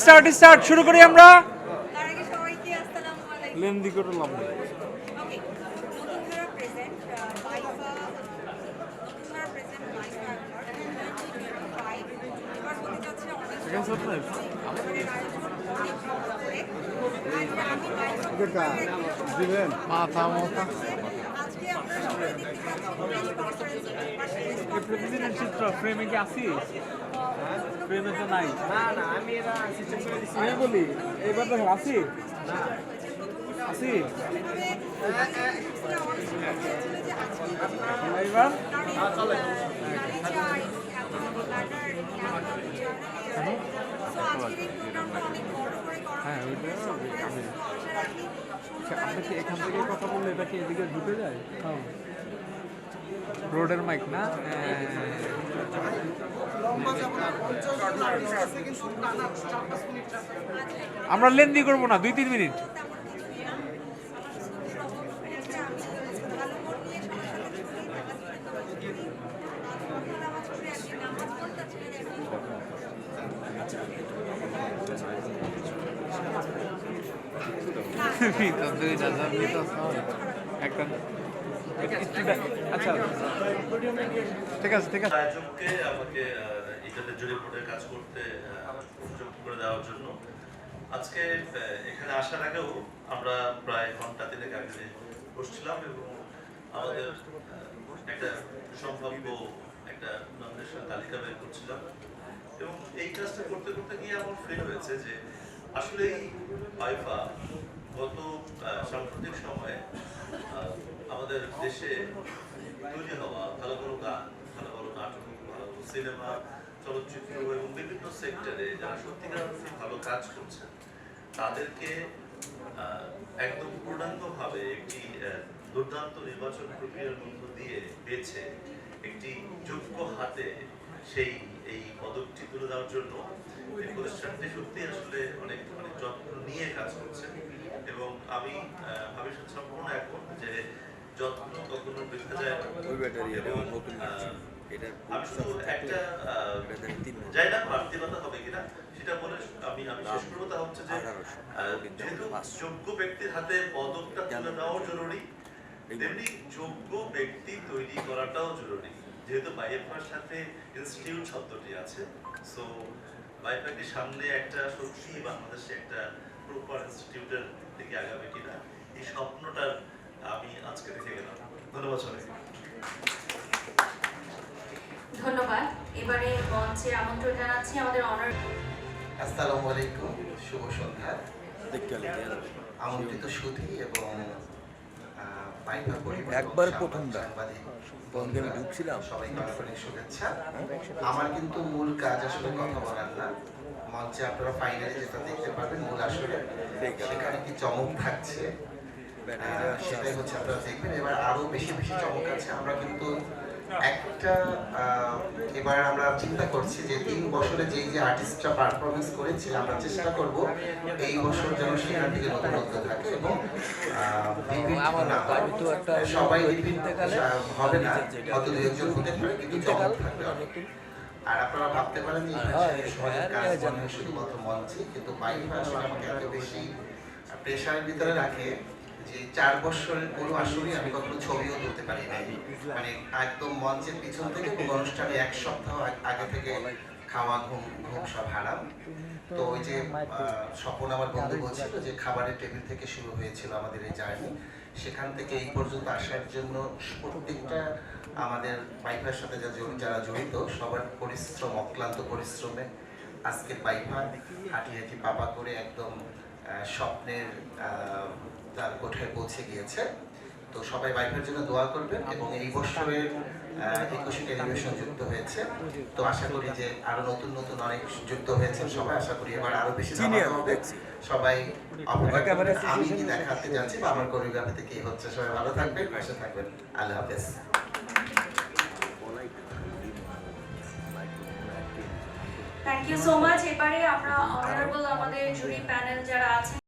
Start start শুরু করি আমরা। লেন্দি করে লাভ নেই। মাথা মাথা প্রেসিডেন্ট চিত্র ফ্রেমে কি আছিস? ফ্রেমে তো নাই। আমি বলি এইবার দেখেন আছি? এইবার হ্যাঁ ওইটা আমি আপনি কি এখান থেকে কথা বললে এটা কি এদিকে ঢুকে যায়? হ্যাঁ। রোডের মাইক না আমরা লেন্দি করব না দুই তিন মিনিট একটা ঠিক আছে ঠিক আছে। আয়োজককে আমাকে এটাতে জুড়ে পড়ে কাজ করতে করে দেওয়ার জন্য। আজকে এখানে আসার আগেও আমরা প্রায় ঘণ্টা তিনেক আগে বসছিলাম এবং আমাদের একটা সম্ভাব্য একটা নমিনেশন তালিকা বের করছিলাম। এবং এই কাজটা করতে করতে গিয়ে আমার ফিল হয়েছে যে আসলে এই গত সাম্প্রতিক সময়ে আমাদের দেশে তৈরি হওয়া ভালো ভালো গান, ভালো ভালো নাটক, ভালো ভালো সিনেমা, চলচ্চিত্র এবং বিভিন্ন সেক্টরে যারা সত্যিকার অর্থে ভালো কাজ করছেন, তাদেরকে একদম পূর্ণাঙ্গভাবে একটি দুর্দান্ত নির্বাচন প্রক্রিয়ার মধ্য দিয়ে বেছে একটি যোগ্য হাতে সেই এই পদকটি তুলে দেওয়ার জন্য এই প্রতিষ্ঠানটি সত্যি আসলে অনেক অনেক যত্ন নিয়ে কাজ করছে। এবং আমি ভবিষ্যৎ সম্পূর্ণ এখন যে যত্ন কখনো বৃদ্ধা যায় না। এবং, আমি শুধু একটা হবে কিনা সেটা বলে আমি আমি শেষ করব। তা হচ্ছে যে যেহেতু যোগ্য ব্যক্তির হাতে পদকটা তুলে দেওয়াও জরুরি তেমনি যোগ্য ব্যক্তি তৈরি করাটাও জরুরি। যেহেতু বাইএফআর সাথে ইনস্টিটিউট শব্দটি আছে সো বাইএফআরকে সামনে একটা সত্যি বাংলাদেশে একটা প্রপার ইনস্টিটিউটের দিকে আগাবে কিনা এই স্বপ্নটা আমি আজকে দেখে গেলাম। ধন্যবাদ সবাইকে। ধন্যবাদ। এবারে মঞ্চে আমন্ত্রণ জানাচ্ছি আমাদের অনার আসসালামু আলাইকুম শুভ সন্ধ্যা। আমন্ত্রিত সুধী এবং একবার এবং প্রথমবার। বন্ধে তখন আমি ঢুকছিলাম? শুভেচ্ছা। আমার কিন্তু মূল কাজ আসলে কথা বলার না। মঞ্চে আপনারা ফাইনালি যেটা দেখতে পারবেন মূল আসলে সেখানে কি চমক থাকছে সেটাই হচ্ছে আপনারা দেখবেন। এবার আরও বেশি বেশি চমক আছে। আমরা কিন্তু একটা এবার আমরা চিন্তা করছি যে তিন বছরে যেই যে আর্টিস্টরা পারফরমেন্স করেছে আমরা চেষ্টা করব এই বছর যেন সেখান থেকে নতুনত্ব থাকে এবং সবাই গেলে হবে না। হয়তো দুই একজন হতে পারে কিন্তু চমক থাকবে আর আপনারা ভাবতে পারেন যে শুধুমাত্র মঞ্চে কিন্তু বাইরে আসলে আমাকে এত বেশি প্রেশারের ভিতরে রাখে যে চার কোনো আমি কখনো ছবিও তুলতে পারি মানে একদম মঞ্চের পিছন থেকে অনুষ্ঠানে এক সপ্তাহ আগে থেকে খাওয়া, ঘুম ঘুম সব হারাম। তো ওই যে স্বপন আমার বন্ধু বলছিল যে খাবারের টেবিল থেকে শুরু হয়েছিল আমাদের এই জার্নি। সেখান থেকে এই পর্যন্ত আসার জন্য প্রত্যেকটা আমাদের বাইফার সাথে যারা জড়িত, সবার পরিশ্রম, অক্লান্ত পরিশ্রমে আজকে বাইফা হাঁটি হাঁটি পাপা করে একদম স্বপ্নের তার কোঠায় পৌঁছে গিয়েছে। তো সবাই বাইফের জন্য দোয়া করবেন এবং এই বছরের একুশে টেলিভিশন যুক্ত হয়েছে। তো আশা করি যে আরও নতুন নতুন অনেক যুক্ত হয়েছেন সবাই। আশা করি এবার আরও বেশি হবে। সবাই। আমি কি দেখাতে যাচ্ছি বা আমার কোরিওগ্রাফিতে কি হচ্ছে? সবাই ভালো থাকবেন পাশে থাকবেন। আল্লাহ হাফেজ। থ্যাংক ইউ সো মাচ এবারে আমরা অনারেবল আমাদের জুরি প্যানেল যারা আছেন